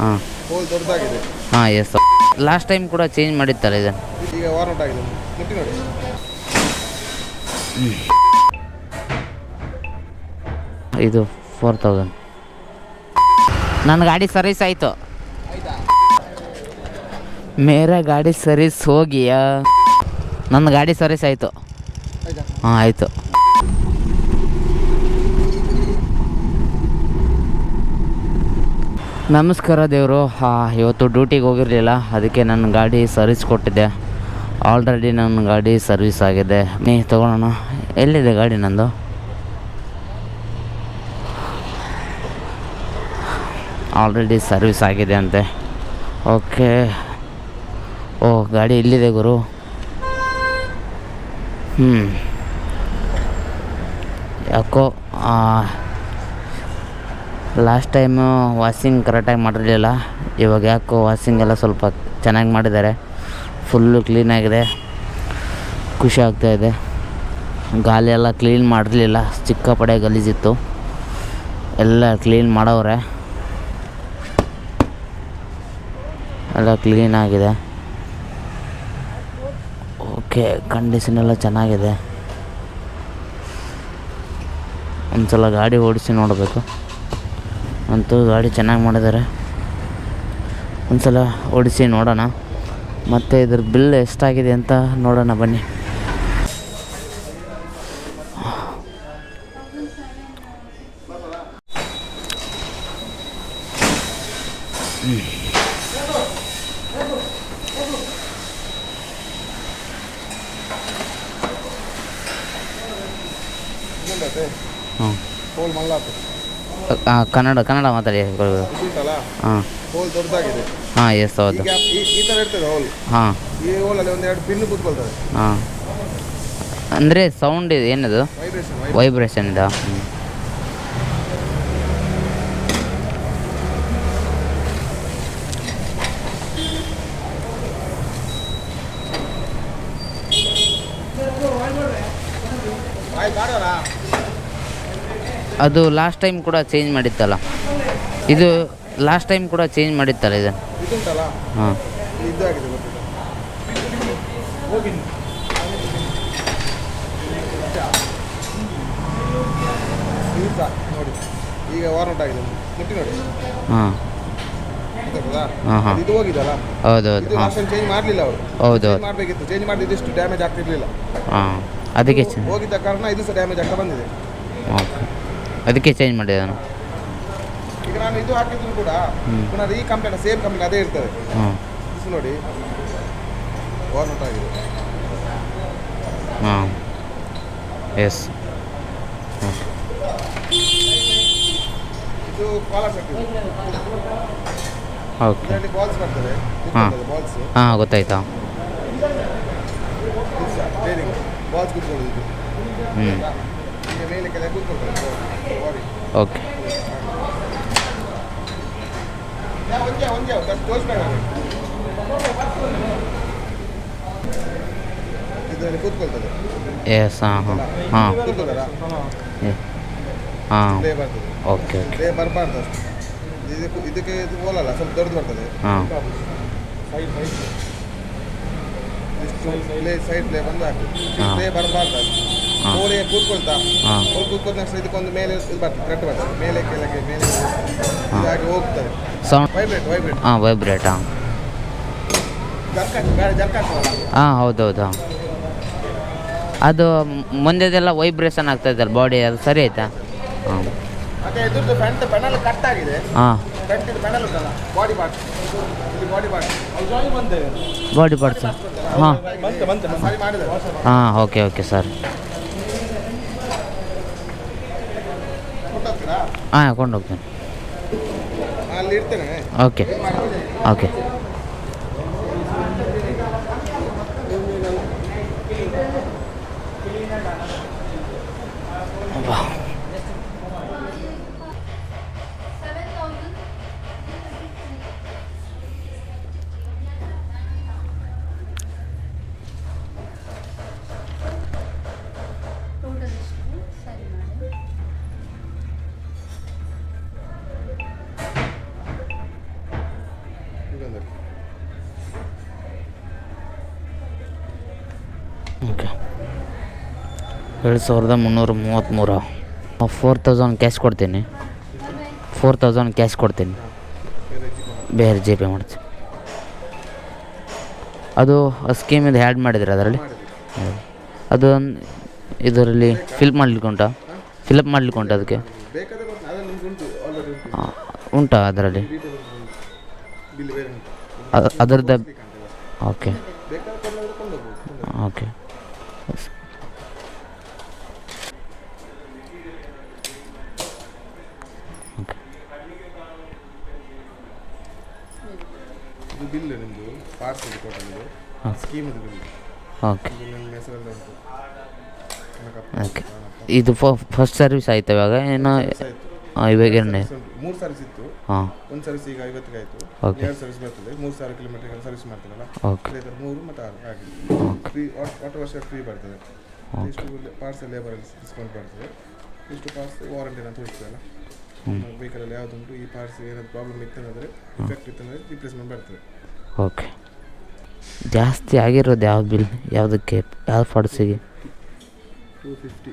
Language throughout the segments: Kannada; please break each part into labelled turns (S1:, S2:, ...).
S1: ಹಾಂ.
S2: ಹೋಲ್ ದೊಡ್ಡದಾಗಿದೆ.
S1: ಹಾಂ ಎಸ್ ಲಾಸ್ಟ್ ಟೈಮ್ ಕೂಡ ಚೇಂಜ್ ಮಾಡಿತ್ತಲ್ಲ ಇದು.
S2: ಈಗ ಆಗಿದೆ. ಮುಟ್ಟಿ ನೋಡಿ.
S1: ಇದು ಫೋರ್ ತೌಸಂಡ್ ನನ್ನ ಗಾಡಿ ಸರ್ವಿಸ್ ಆಯಿತು. ಮೇರೆ ಗಾಡಿ ಸರ್ವಿಸ್ ಹೋಗಿಯಾ? ನನ್ನ ಗಾಡಿ ಸರ್ವಿಸ್ ಆಯ್ತಾ? ಹಾಂ ಆಯಿತು. ನಮಸ್ಕಾರ ದೇವರು. ಇವತ್ತು ಡ್ಯೂಟಿಗೆ ಹೋಗಿರಲಿಲ್ಲ. ಅದಕ್ಕೆ ನನ್ನ ಗಾಡಿ ಸರ್ವಿಸ್ ಕೊಟ್ಟಿದ್ದೆ. ಆಲ್ರೆಡಿ ನನ್ನ ಗಾಡಿ ಸರ್ವಿಸ್ ಆಗಿದೆ. ನೀ ತೊಗೊಳೋಣ ಎಲ್ಲಿದೆ ಗಾಡಿ ನಂದು? ಆಲ್ರೆಡಿ ಸರ್ವಿಸ್ ಆಗಿದೆ ಅಂತೆ. ಓಕೆ. ಓ, ಗಾಡಿ ಇಲ್ಲಿದೆ ಗುರು? ಹ್ಞೂ ಯಾಕೋ ಲಾಸ್ಟ್ ಟೈಮು ವಾಷಿಂಗ್ ಕರೆಕ್ಟಾಗಿ ಮಾಡಿರಲಿಲ್ಲ. ಇವಾಗ ಯಾಕೋ ವಾಷಿಂಗ್ ಎಲ್ಲ ಸ್ವಲ್ಪ ಚೆನ್ನಾಗಿ ಮಾಡಿದ್ದಾರೆ. ಫುಲ್ಲು ಕ್ಲೀನಾಗಿದೆ ಖುಷಿ ಆಗ್ತಾಯಿದೆ ಗಾಲಿ ಎಲ್ಲ ಕ್ಲೀನ್ ಮಾಡಿರಲಿಲ್ಲ. ಸಿಕ್ಕಾಪಡೆ ಗಲೀಜಿತ್ತು. ಎಲ್ಲ ಕ್ಲೀನ್ ಮಾಡವ್ರೆ. ಎಲ್ಲ ಕ್ಲೀನಾಗಿದೆ ಓಕೆ ಕಂಡೀಷನ್ ಎಲ್ಲ ಚೆನ್ನಾಗಿದೆ. ಒಂದ್ಸಲ ಗಾಡಿ ಓಡಿಸಿ ನೋಡಬೇಕು. ಅಂತೂ ಗಾಡಿ ಚೆನ್ನಾಗಿ ಮಾಡಿದ್ದಾರೆ ಒಂದ್ಸಲ ಓಡಿಸಿ ನೋಡೋಣ. ಮತ್ತು ಇದ್ರ ಬಿಲ್ ಎಷ್ಟಾಗಿದೆ ಅಂತ ನೋಡೋಣ ಬನ್ನಿ. ಹ್ಞೂ ಕನ್ನಡ ಕನ್ನಡ ಮಾತಾಡಿ ಹಾಂ. ಹಾಂ ಎಸ್ ಹೌದು. ಹಾಂ. ಹಾಂ. ಅಂದರೆ ಸೌಂಡ್ ಇದು ಏನದು?
S2: ವೈಬ್ರೇಷನ್
S1: ಇದೆ.
S2: ಮಾಡೋಣ.
S1: ಅದು ಲಾಸ್ಟ್ ಟೈಮ್ ಕೂಡ ಚೇಂಜ್ ಮಾಡಿತ್ತಲ್ಲ. ಇದು ಲಾಸ್ಟ್ ಟೈಮ್ ಕೂಡ ಚೇಂಜ್ ಮಾಡಿತ್ತಲ್ಲ ಇದು. ಹಾಂ.
S2: ನೋಡಿ. ಈಗ ವಾರಂಟ್ ಆಗಿದೆ. ಮುಟ್ಟಿ ನೋಡಿ.
S1: ಹಾಂ.
S2: ಇದು ಹೋಗಿದಲ್ಲ?
S1: ಹೌದೌದು
S2: ಇದು
S1: ಹಾಂ.
S2: ಲಾಸ್ಟ್ ಟೈಮ್ ಚೇಂಜ್ ಮಾಡಲಿಲ್ಲ ಅವರು.
S1: ಹೌದೌದು.
S2: ಚೇಂಜ್ ಮಾಡಬೇಕಿತ್ತು. ಚೇಂಜ್ ಮಾಡಿ ಇದಿಷ್ಟು ಡ್ಯಾಮೇಜ್ ಆಗ್ತಿರ್ಲಿಲ್ಲ.
S1: ಹಾಂ. ಅದಕ್ಕೆ
S2: ಹೋಗಿದ್ದ ಕಾರಣ ಇದು ಸಹ ಡ್ಯಾಮೇಜ್ ಆಗ್ತಾ ಬಂದಿದೆ.
S1: ಓಕೆ. ಅದಕ್ಕೆ ಚೇಂಜ್ ಮಾಡಿದೆ ನಾನು.
S2: ಈಗ ನಾನು ಇದು ಹಾಕಿದ್ರು ಕೂಡ
S1: ಹ್ಮ್.
S2: ಪುನಃ ಈ ಕಂಪನಿ ಸೇಮ್ ಕಂಪನಿ ಅದೇ ಇರ್ತದೆ.
S1: ಹಾಂ
S2: ಇದು ನೋಡಿ. ವಾರಂಟ್ ಆಗಿದೆ.
S1: ಹಾಂ ಎಸ್
S2: ಇದು ಕಾಲರ್ ಸೆಟ್ ಇದೆ
S1: ಓಕೆ
S2: ಇದರಲ್ಲಿ ಬಾಲ್ಸ್ ಬರ್ತದೆ.
S1: ಹಾಂ.
S2: ಬಾಲ್ಸ್
S1: ಹಾಂ ಗೊತ್ತಾಯ್ತಾ?
S2: ಬಾಲ್ಸ್ ಕೂತ್ಕೊಳ್ಳೋದು ಇದು.
S1: ಹ್ಞೂ
S2: ಈಗ ಮೇಲೆ ಕೆಳಗೆ ಕೂತ್ಕೊಳ್ತಾರೆ.
S1: ಓಕೆ
S2: ಒಂದೇ ಒಂದೇ ತೋರಿಸ್ಬೇಡ ಇದರಲ್ಲಿ ಕೂತ್ಕೊಳ್ತದೆ
S1: ಎಸ್ ಹಾಂ ಹಾಂ ಹಾಂ
S2: ಕೂತ್ಕೊಳ್ತಾರ
S1: ಹಾಂ
S2: ಪ್ಲೇ ಬರ್ತದೆ
S1: ಓಕೆ ಓಕೆ
S2: ಪ್ಲೇ ಬರಬಾರ್ದು ಅಷ್ಟು ಇದಕ್ಕೆ ಇದಕ್ಕೆ ಇದು ಹೋಲಲ್ಲ ಸ್ವಲ್ಪ ದೊಡ್ಡದು ಬರ್ತದೆ
S1: ಹಾಂ
S2: ಸೈಡ್ ಸೈಡ್ ಇಷ್ಟು ಪ್ಲೇ ಸೈಡ್ ಪ್ಲೇ ಬಂದು ಹಾಕಿ
S1: ಹಾಂ.
S2: ಪ್ಲೇ ಬರಬಾರ್ದು ಅದು
S1: ಹಾಂ.
S2: ಕೋಳಿಗೆ ಕೂತ್ಕೊಳ್ತಾ. ಕೋಳಿ ಕೂತ್ಕೊಂಡ ತಕ್ಷಣ ಇದಕ್ಕೊಂದು ಮೇಲೆ ಇದು ಬರ್ತದೆ ಕರೆಕ್ಟ್ ಬರ್ತದೆ. ಮೇಲೆ ಕೆಳಗೆ ಮೇಲೆ ಹಾಗೆ ಹೋಗ್ತದೆ.
S1: ಸೌಂಡ್
S2: ವೈಬ್ರೇಟ್ ವೈಬ್ರೇಟ್
S1: ಹಾಂ ವೈಬ್ರೇಟ್ ಹಾಂ. ಹಾಂ ಹೌದೌದು ಹಾಂ. ಅದು ಮುಂದೆದೆಲ್ಲ ವೈಬ್ರೇಷನ್ ಆಗ್ತಾಯಿದ್ದಲ್ಲ ಬಾಡಿ ಅದು ಸರಿ ಆಯ್ತಾ? ಹಾಂ.
S2: ಮತ್ತೆ ಇದ್ರದ್ದು ಫ್ರಂಟ್ ಪೆನಲ್ ಕಟ್ ಆಗಿದೆ.
S1: ಹಾಂ.
S2: ಫ್ರಂಟ್ ಪೆನಲ್ ಉಂಟಲ್ಲ ಬಾಡಿ ಪಾರ್ಟ್ ಇಲ್ಲಿ ಬಾಡಿ ಪಾರ್ಟ್
S1: ಬಾಡಿ ಪಾರ್ಟ್ಸ್ ಹಾಂ.
S2: ಸರಿ ಮಾಡಿದೆ
S1: ಹಾಂ ಓಕೆ ಓಕೆ ಸರ್ ಹಾಂ ಹೋಗ್ತೀನಿ ಓಕೆ ಓಕೆ. ಓಕೆ. ಏಳು ಸಾವಿರದ ಮುನ್ನೂರ ಮೂವತ್ತ್ಮೂರು ಫೋರ್ ತೌಸಂಡ್ ಕ್ಯಾಶ್ ಕೊಡ್ತೀನಿ. ಫೋರ್ ತೌಸಂಡ್ ಕ್ಯಾಶ್ ಕೊಡ್ತೀನಿ.
S2: ಬೇರೆ ಜಿ ಪೇ
S1: ಮಾಡ್ತೀನಿ. ಅದು ಸ್ಕೀಮಿಂದ ಆ್ಯಡ್ ಮಾಡಿದ್ರೆ ಅದರಲ್ಲಿ? ಅದು ಇದರಲ್ಲಿ ಫಿಲ್ ಮಾಡ್ಲಿಕ್ಕೆ ಉಂಟಾ? ಫಿಲಪ್ ಮಾಡ್ಲಿಕ್ಕೆ ಉಂಟಾ ಅದಕ್ಕೆ?
S2: ಉಂಟು
S1: ಅದರಲ್ಲಿ? ಅದರದ್ದು ಓಕೆ. ಓಕೆ.
S2: ಇದು ಬಿಲ್ ನಿಮ್ಮದು ಪಾರ್ಸಲ್ ಬಿಲ್.
S1: ಓಕೆ ಓಕೆ ಇದು ಫಸ್ಟ್ ಸರ್ವಿಸ್ ಆಯ್ತು ಇವಾಗ. ಏನು ಆ, ಇವಾಗ
S2: ಸರ್ವಿಸ್ ಮೂರು ಸರ್ವಿಸ್ ಇತ್ತು
S1: ಹಾಂ.
S2: ಒಂದು ಸರ್ವಿಸ್ ಈಗ ಐವತ್ತಿಗೆ ಆಯಿತು.
S1: Okay.
S2: ಎರಡು ಸರ್ವಿಸ್ ಬರ್ತದೆ. ಮೂರು ಸಾವಿರ ಕಿಲೋಮೀಟರ್ ಸರ್ವಿಸ್ ಮಾಡ್ತೀನಲ್ಲ?
S1: ಓಕೆ.
S2: ಮೂರು ಮತ್ತು ಆರು. ಹಾಗೆ.
S1: ಓಕೆ.
S2: ಫ್ರೀ ವಾಟರ್ ವರ್ಷ ಫ್ರೀ ಬರ್ತದೆ. ಇಷ್ಟು ಪಾರ್ಟ್ಸ್ ಲೇಬರ್ ಡಿಸ್ಕೌಂಟ್ ಬರ್ತದೆ. ಇಷ್ಟು ಪಾರ್ಸ್ ವಾರಂಟಿ ಅಂತ ತೋರಿಸ್ತದಲ್ಲ ವೆಹಿಕಲಲ್ಲಿ ಯಾವುದುಂಟು ಈ ಪಾರ್ಟ್ಸ್ ಏನಾದ್ರು ಪ್ರಾಬ್ಲಮ್ ಇತ್ತಂದರೆ ಇಫೆಕ್ಟ್ ಇತ್ತಂದರೆ ರಿಪ್ಲೇಸ್ಮೆಂಟ್ ಬರ್ತದೆ.
S1: ಓಕೆ. ಜಾಸ್ತಿ ಆಗಿರೋದು ಯಾವ ಬಿಲ್ ಯಾವುದಕ್ಕೆ? ಯಾವ ಫಾಡ್ಸಿಗೆ
S2: ಟೂ ಫಿಫ್ಟಿ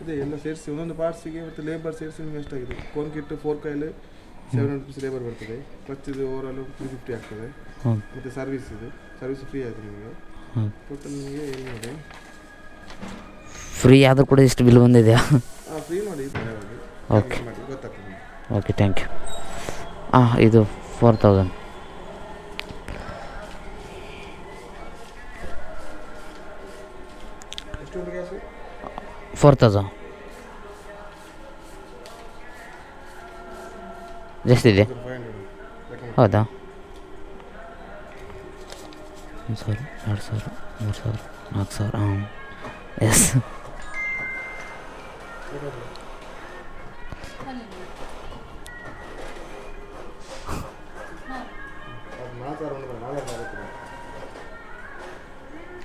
S2: ಅದೇ ಎಲ್ಲ ಸೇರಿಸಿ ಒಂದೊಂದು ಪಾರ್ಟ್ಸಿಗೆ ಮತ್ತು ಲೇಬರ್ ಸೇರಿಸಿ ನಿಮ್ಗೆ ಎಷ್ಟಾಗಿದೆ ಕೋನ್ ಕಿಟ್ ಫೋರ್ ಕೈಲಿ ಸೆವೆನ್ ಹಂಡ್ರೆಡ್ ರುಪೀಸ್ ಲೇಬರ್ ಬರ್ತದೆ. ಕ್ಲಚ್ದು ಓವರಾಲು ತ್ರೀ ಫಿಫ್ಟಿ ಆಗ್ತದೆ. ಮತ್ತು ಸರ್ವಿಸ್ ಇದೆ. ಸರ್ವಿಸ್ ಫ್ರೀ ಆಯಿತು ನಿಮಗೆ. ಟೋಟಲ್ ನಿಮಗೆ ಏನು ನೋಡಿ?
S1: ಫ್ರೀ ಆದರೂ ಕೂಡ ಇಷ್ಟು ಬಿಲ್ ಬಂದಿದೆಯಾ?
S2: ಹಾಂ ಫ್ರೀ ನೋಡಿ
S1: Okay.
S2: ಮಾಡಿ ಗೊತ್ತಾಗ್ತದೆ ನಿಮಗೆ.
S1: ಓಕೆ ಥ್ಯಾಂಕ್ ಯು ಹಾಂ ಇದು ಫೋರ್ ತೌಸಂಡ್
S2: ಎಷ್ಟು ಉಂಟು ಗ್ಯಾಸು
S1: ಫೋರ್ ತೌಸಂಡ್
S2: ಇದೆ?
S1: ಹೌದಾ? ಒಂದು ಸಾವಿರ, ಎರಡು ಸಾವಿರ, ಮೂರು ಸಾವಿರ, ನಾಲ್ಕು ಸಾವಿರ ಹಾಂ ಎಸ್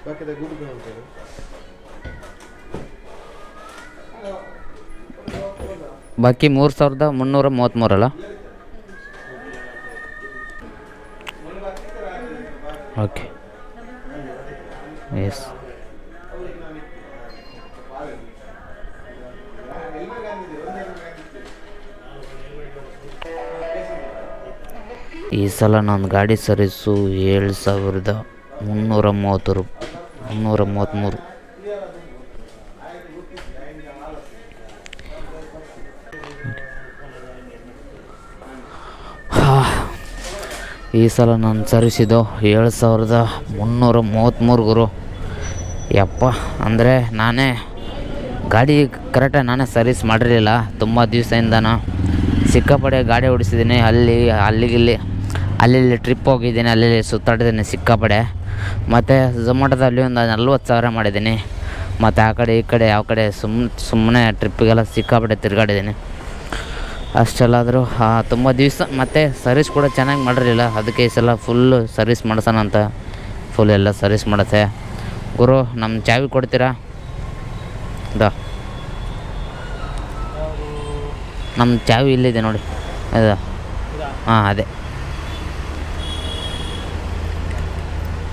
S2: ಬಾಕಿ ಗೂಗಲ್ ಪೇ
S1: ಬಾಕಿ ಮೂರು ಸಾವಿರದ ಮುನ್ನೂರ ಮೂವತ್ತ್ಮೂರಲ್ಲ ಓಕೆ ಎಸ್ ಈ ಸಲ ನನ್ನ ಗಾಡಿ ಸರ್ವಿಸು ಏಳು ಸಾವಿರದ ಮುನ್ನೂರ ಮೂವತ್ತು ರೂಪಾಯಿ ಮುನ್ನೂರ ಮೂವತ್ತ್ಮೂರು ಈ ಸಲ ನಾನು ಸರಿಸಿದ್ದು ಏಳು ಸಾವಿರದ ಮುನ್ನೂರ ಮೂವತ್ತ್ಮೂರು ಗುರು. ಯಪ್ಪ, ಅಂದರೆ ನಾನೇ ಗಾಡಿ ಕರೆಕ್ಟಾಗಿ ನಾನೇ ಸರ್ವಿಸ್ ಮಾಡಿರಲಿಲ್ಲ. ತುಂಬ ದಿವಸದಿಂದನೂ ಸಿಕ್ಕಾಪಡೆ ಗಾಡಿ ಓಡಿಸಿದ್ದೀನಿ. ಅಲ್ಲಿ ಅಲ್ಲಿಗಿಲ್ಲಿ ಅಲ್ಲಿ ಟ್ರಿಪ್ ಹೋಗಿದ್ದೀನಿ ಅಲ್ಲಿ ಸುತ್ತಾಡಿದ್ದೀನಿ ಸಿಕ್ಕಾಪಡೆ ಮತ್ತು ಝೊಮ್ಯಾಟೋದಲ್ಲಿ ಒಂದು ನಲ್ವತ್ತು ಸಾವಿರ ಮಾಡಿದ್ದೀನಿ. ಮತ್ತು ಆ ಕಡೆ ಈ ಕಡೆ ಯಾವ ಕಡೆ ಸುಮ್ಮನೆ ಸುಮ್ಮನೆ ಟ್ರಿಪ್ಪಿಗೆಲ್ಲ ಸಿಕ್ಕಾಪಡೆ ತಿರುಗಾಡಿದ್ದೀನಿ. ಅಷ್ಟೆಲ್ಲಾದರೂ ತುಂಬ ದಿವಸ ಮತ್ತು ಸರ್ವಿಸ್ ಕೂಡ ಚೆನ್ನಾಗಿ ಮಾಡಿರಲಿಲ್ಲ. ಅದಕ್ಕೆ ಈ ಸಲ ಫುಲ್ಲು ಸರ್ವಿಸ್ ಮಾಡಿಸೋಣ ಅಂತ ಫುಲ್ ಎಲ್ಲ ಸರ್ವಿಸ್ ಮಾಡುತ್ತೆ. ಗುರು ನಮ್ಮ ಚಾವಿ ಕೊಡ್ತೀರಾ? ದಾ. ನಮ್ಮ ಚಾವಿ ಇಲ್ಲಿದೆ ನೋಡಿ. ಅದ. ಹಾಂ, ಅದೇ.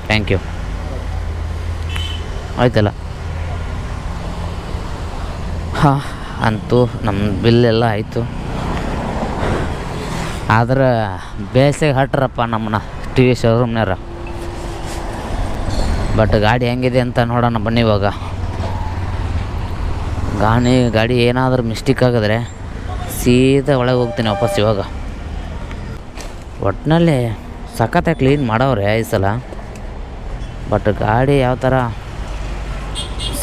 S1: ಥ್ಯಾಂಕ್ ಯು ಆಯ್ತಲ್ಲ? ಹಾಂ, ಅಂತೂ ನಮ್ಮ ಬಿಲ್ ಎಲ್ಲ ಆಯಿತು. ಆದ್ರೆ ಬೇಸಿಗೆ ಹಟ್ರಪ್ಪ ನಮ್ಮನ್ನ ಟಿ ವಿ ಶೋರೂಮ್ನಾರ ಬಟ್ ಗಾಡಿ ಹೆಂಗಿದೆ ಅಂತ ನೋಡೋಣ ಬನ್ನಿ ಇವಾಗ. ಗಾಡಿ ಗಾಡಿ ಏನಾದರೂ ಮಿಸ್ಟೇಕ್ ಆಗಿದ್ರೆ ಸೀದಾ ಒಳಗೆ ಹೋಗ್ತೀನಿ ವಾಪಸ್ ಇವಾಗ. ಒಟ್ಟಿನಲ್ಲಿ ಸಖತ್ತಾಗಿ ಕ್ಲೀನ್ ಮಾಡೋರೆ ಈ ಸಲ. ಬಟ್ ಗಾಡಿ ಯಾವ ಥರ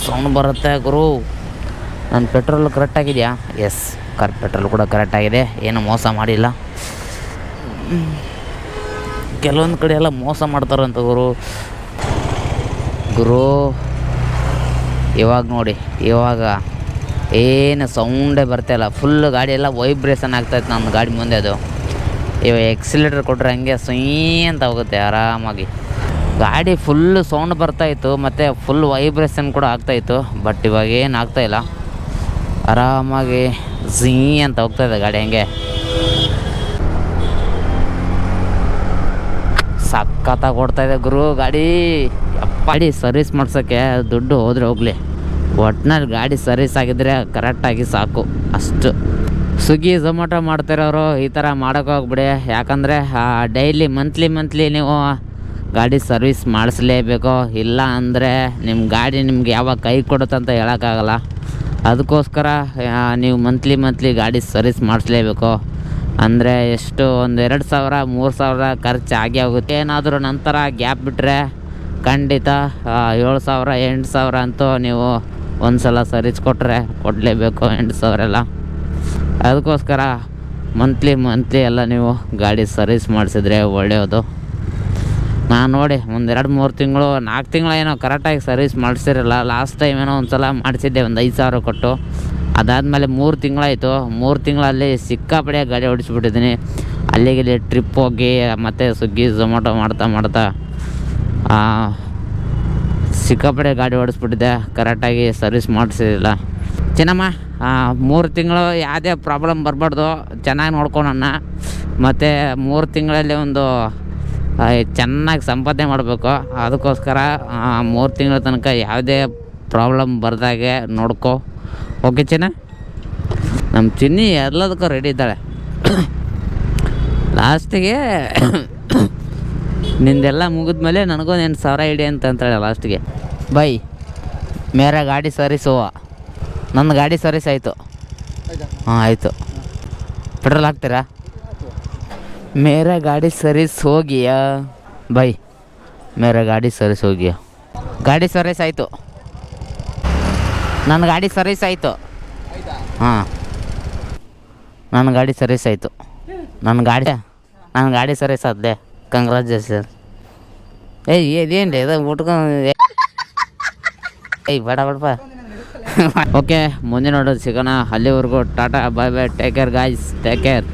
S1: ಸೌಂಡ್ ಬರುತ್ತೆ ಗುರು? ನನ್ನ ಪೆಟ್ರೋಲ್ ಕರೆಕ್ಟಾಗಿದೆಯಾ ಎಸ್ ಕರ್ ಪೆಟ್ರೋಲ್ ಕೂಡ ಕರೆಕ್ಟಾಗಿದೆ ಏನು ಮೋಸ ಮಾಡಿಲ್ಲ. ಕೆಲವೊಂದು ಕಡೆ ಎಲ್ಲ ಮೋಸ ಮಾಡ್ತಾರಂತ ಗುರು. ಗುರು, ಇವಾಗ ನೋಡಿ, ಇವಾಗ ಏನು ಸೌಂಡೇ ಬರ್ತಾಯಿಲ್ಲ ಫುಲ್ ಗಾಡಿ ಎಲ್ಲ ವೈಬ್ರೇಷನ್ ಆಗ್ತಾಯಿತ್ತು ನಮ್ಮ ಗಾಡಿ ಮುಂದೆ ಅದು. ಇವಾಗ ಎಕ್ಸಿಲೇಟರ್ ಕೊಟ್ಟರೆ ಹಂಗೆ ಸುಯ್ ಅಂತ ಹೋಗುತ್ತೆ ಆರಾಮಾಗಿ. ಗಾಡಿ ಫುಲ್ ಸೌಂಡ್ ಬರ್ತಾಯಿತ್ತು ಮತ್ತು ಫುಲ್ ವೈಬ್ರೇಷನ್ ಕೂಡ ಆಗ್ತಾಯಿತ್ತು ಬಟ್ ಇವಾಗ ಏನು ಆಗ್ತಾಯಿಲ್ಲ ಆರಾಮಾಗಿ ಝೀ ಅಂತ ಹೋಗ್ತಾಯಿದೆ ಗಾಡಿ ಹಂಗೆ. ಸಖತ್ತಾಗಿ ಇದೆ ಗುರು, ಗಾಡಿ. ಗಾಡಿ ಸರ್ವಿಸ್ ಮಾಡ್ಸೋಕ್ಕೆ ದುಡ್ಡು ಹೋದ್ರೆ ಹೋಗಲಿ. ಒಟ್ನಲ್ಲಿ ಗಾಡಿ ಸರ್ವಿಸ್ ಆಗಿದ್ರೆ ಕರೆಕ್ಟಾಗಿ ಸಾಕು. ಅಷ್ಟು. ಸ್ವಿಗ್ಗಿ ಝೊಮ್ಯಾಟೊ ಮಾಡ್ತಿರೋರು ಈ ಥರ ಮಾಡೋಕ್ಕೋಗ್ಬಿಡಿ ಯಾಕಂದರೆ ಡೈಲಿ ಮಂತ್ಲಿ ಮಂತ್ಲಿ ನೀವು ಗಾಡಿ ಸರ್ವಿಸ್ ಮಾಡಿಸ್ಲೇಬೇಕು. ಇಲ್ಲ ಅಂದರೆ ನಿಮ್ಮ ಗಾಡಿ ನಿಮ್ಗೆ ಯಾವಾಗ ಕೈ ಕೊಡುತ್ತಂತ ಹೇಳೋಕ್ಕಾಗಲ್ಲ. ಅದಕ್ಕೋಸ್ಕರ ನೀವು ಮಂತ್ಲಿ ಮಂತ್ಲಿ ಗಾಡಿ ಸರ್ವಿಸ್ ಮಾಡಿಸ್ಲೇಬೇಕು. ಅಂದರೆ ಎಷ್ಟು, ಒಂದು ಎರಡು ಸಾವಿರ, ಮೂರು ಸಾವಿರ ಖರ್ಚು ಆಗೇ ಹೋಗುತ್ತೆ. ಏನಾದರೂ ನಂತರ ಗ್ಯಾಪ್ ಬಿಟ್ಟರೆ ಖಂಡಿತ ಏಳು ಸಾವಿರ, ಎಂಟು ಸಾವಿರ ಅಂತೂ ನೀವು ಒಂದು ಸಲ ಸರ್ವಿಸ್ ಕೊಟ್ಟರೆ ಕೊಡಲೇಬೇಕು ಎಂಟು ಸಾವಿರ ಎಲ್ಲ. ಅದಕ್ಕೋಸ್ಕರ ಮಂತ್ಲಿ ಮಂತ್ಲಿ ಎಲ್ಲ ನೀವು ಗಾಡಿ ಸರ್ವಿಸ್ ಮಾಡಿಸಿದ್ರೆ ಒಳ್ಳೆಯದು. ನಾನು ನೋಡಿ, ಒಂದು ಎರಡು, ಮೂರು ತಿಂಗಳು ನಾಲ್ಕು ತಿಂಗಳು ಏನೋ ಕರೆಕ್ಟಾಗಿ ಸರ್ವಿಸ್ ಮಾಡಿಸಿರಲ್ಲ. ಲಾಸ್ಟ್ ಟೈಮ್ ಏನೋ ಒಂದು ಸಲ ಮಾಡಿಸಿದ್ದೆ, ಒಂದು ಐದು ಸಾವಿರ ಕೊಟ್ಟು. ಅದಾದಮೇಲೆ ಮೂರು ತಿಂಗಳಾಯಿತು. ಮೂರು ತಿಂಗಳಲ್ಲಿ ಸಿಕ್ಕಾಪಡೆ ಗಾಡಿ ಓಡಿಸ್ಬಿಟ್ಟಿದ್ದೀನಿ. ಅಲ್ಲಿಗೆ ಇಲ್ಲಿ ಟ್ರಿಪ್ ಹೋಗಿ, ಮತ್ತು ಸ್ವಿಗ್ಗಿ ಝೊಮ್ಯಾಟೊ ಮಾಡ್ತಾ ಮಾಡ್ತಾ ಸಿಕ್ಕಾಪಡೆ ಗಾಡಿ ಓಡಿಸ್ಬಿಟ್ಟಿದ್ದೆ. ಕರೆಕ್ಟಾಗಿ ಸರ್ವಿಸ್ ಮಾಡಿಸಿಲ್ಲ ಚೆನ್ನಮ್ಮ ಮೂರು ತಿಂಗಳು ಯಾವುದೇ ಪ್ರಾಬ್ಲಮ್ ಬರಬಾರ್ದು. ಚೆನ್ನಾಗಿ ನೋಡ್ಕೊಳೋಣ ಮತ್ತು ಮೂರು ತಿಂಗಳಲ್ಲಿ ಒಂದು ಚೆನ್ನಾಗಿ ಸಂಪಾದನೆ ಮಾಡಬೇಕು. ಅದಕ್ಕೋಸ್ಕರ ಮೂರು ತಿಂಗಳ ತನಕ ಯಾವುದೇ ಪ್ರಾಬ್ಲಮ್ ಬರ್ದಾಗೆ ನೋಡ್ಕೊ. ಓಕೆ ಚಿನ್ನ? ನಮ್ಮ ಚಿನ್ನಿ ಎಲ್ಲದಕ್ಕೂ ರೆಡಿ ಇದ್ದಾಳೆ. ಲಾಸ್ಟಿಗೆ ನಿಂದೆಲ್ಲ ಮುಗಿದ್ಮೇಲೆ ನನಗೂ ನೆನ್ ಸಾವಿರ ಇಡಿ ಅಂತ ಅಂತಾಳೆ ಲಾಸ್ಟಿಗೆ ಬೈ, ಮೇರ ಗಾಡಿ ಸರ್ವಿಸ್ ಹೋವ ನನ್ನ ಗಾಡಿ ಸರ್ವಿಸ್ ಆಯಿತು ಹಾಂ, ಆಯಿತು. ಪೆಟ್ರೋಲ್ ಹಾಕ್ತೀರಾ? ಮೇರ ಗಾಡಿ ಸರ್ವಿಸ್ ಹೋಗಿಯಾ ಬೈ, ಮೇರ ಗಾಡಿ ಸರ್ವಿಸ್ ಹೋಗಿಯಾ ಗಾಡಿ ಸರ್ವಿಸ್ ಆಯಿತು ನನ್ನ ಗಾಡಿ ಸರ್ವಿಸ್ ಆಯಿತು. ಹಾಂ. ನನ್ನ ಗಾಡಿ ಸರ್ವಿಸ್ ಆಯಿತು. ನನ್ನ ಗಾಡಿ ನನ್ನ ಗಾಡಿ ಸರ್ವಿಸ್ ಆದ್ದೆ. ಕಂಗ್ರಾಚುಲೇಷನ್ ಏಯ್ ಇದೇನು ರೀ ಇದು ಉಟ್ಕೊಂಡು ಏಯ್, ಬೇಡ ಬೇಡಪ್ಪ ಓಕೆ ಮುಂದೆ ನೋಡೋದು ಸಿಗೋಣ. ಅಲ್ಲಿವರೆಗೂ tata bye bye take care guys take care